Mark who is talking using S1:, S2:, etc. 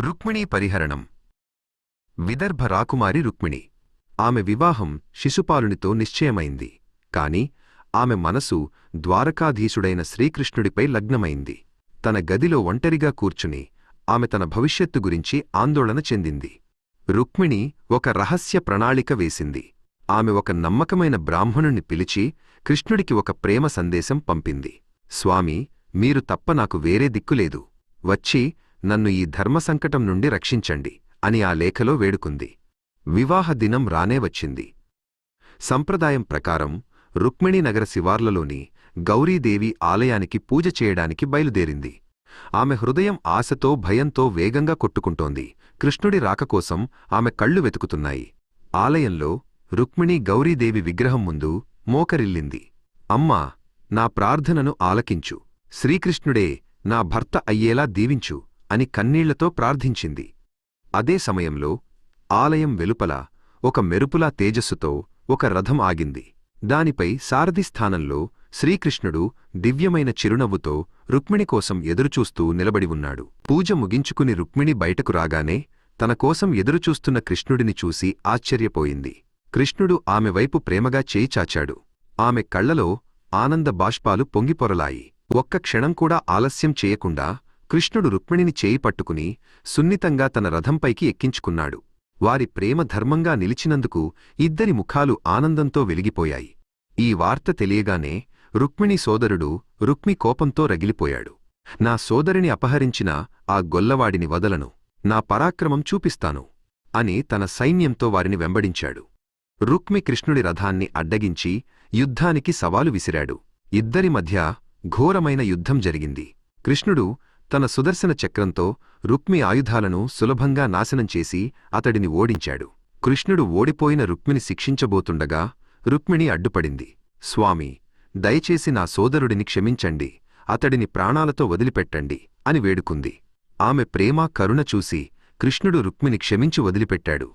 S1: రుక్మిణీ పరిహరణం. విదర్భ రాకుమారి రుక్మిణి. ఆమె వివాహం శిశుపాలునితో నిశ్చయమైంది. కాని ఆమె మనసు ద్వారకాధీశుడైన శ్రీకృష్ణుడిపై లగ్నమైంది. తన గదిలో ఒంటరిగా కూర్చుని ఆమె తన భవిష్యత్తు గురించి ఆందోళన చెందింది. రుక్మిణి ఒక రహస్య ప్రణాళిక వేసింది. ఆమె ఒక నమ్మకమైన బ్రాహ్మణుణ్ణి పిలిచి కృష్ణుడికి ఒక ప్రేమ సందేశం పంపింది. స్వామి మీరు తప్ప నాకు వేరే దిక్కులేదు వచ్చి నన్ను ఈ ధర్మసంకటం నుండి రక్షించండి అని ఆ లేఖలో వేడుకుంది. వివాహ దినం రానే వచ్చింది. సంప్రదాయం ప్రకారం రుక్మిణీనగర శివార్లలోని గౌరీదేవి ఆలయానికి పూజ చేయడానికి బయలుదేరింది. ఆమె హృదయం ఆశతో భయంతో వేగంగా కొట్టుకుంటోంది. కృష్ణుడి రాకకోసం ఆమె కళ్ళు వెతుకుతున్నాయి. ఆలయంలో రుక్మిణి గౌరీదేవి విగ్రహం ముందు మోకరిల్లింది. అమ్మా నా ప్రార్థనను ఆలకించు. శ్రీకృష్ణుడే నా భర్త అయ్యేలా దీవించు. అని కన్నీళ్ళతో ప్రార్థించింది. అదే సమయంలో ఆలయం వెలుపల ఒక మెరుపులా తేజస్సుతో ఒక రథం ఆగింది. దానిపై సారథి స్థానంలో శ్రీకృష్ణుడు దివ్యమైన చిరునవ్వుతో రుక్మిణి కోసం ఎదురుచూస్తూ నిలబడి ఉన్నాడు. పూజ ముగించుకుని రుక్మిణి బయటకు రాగానే తన కోసం ఎదురుచూస్తున్న కృష్ణుడిని చూసి ఆశ్చర్యపోయింది. కృష్ణుడు ఆమె వైపు ప్రేమగా చేయి చాచాడు. ఆమె కళ్ళలో ఆనంద బాష్పాలు పొంగిపొరలాయి. ఒక్క క్షణం కూడా ఆలస్యం చేయకుండా కృష్ణుడు రుక్మిణిని చేయి పట్టుకుని సున్నితంగా తన రథంపైకి ఎక్కించుకున్నాడు. వారి ప్రేమ ధర్మంగా నిలిచినందుకు ఇద్దరి ముఖాలు ఆనందంతో వెలిగిపోయాయి. ఈ వార్త తెలియగానే రుక్మిణి సోదరుడు రుక్మి కోపంతో రగిలిపోయాడు. నా సోదరిని అపహరించిన ఆ గొల్లవాడిని వదలను. నా పరాక్రమం చూపిస్తాను అని తన సైన్యంతో వారిని వెంబడించాడు. రుక్మి కృష్ణుడి రథాన్ని అడ్డగించి యుద్ధానికి సవాలు విసిరాడు. ఇద్దరి మధ్య ఘోరమైన యుద్ధం జరిగింది. కృష్ణుడు తన సుదర్శన చక్రంతో రుక్మి ఆయుధాలను సులభంగా నాశనం చేసి అతడిని ఓడించాడు. కృష్ణుడు ఓడిపోయిన రుక్మిని శిక్షించబోతుండగా రుక్మిణి అడ్డుపడింది. స్వామి దయచేసి నా సోదరుడిని క్షమించండి అతడిని ప్రాణాలతో వదిలిపెట్టండి అని వేడుకుంది. ఆమె ప్రేమ కరుణ చూసి కృష్ణుడు రుక్మిని క్షమించి వదిలిపెట్టాడు.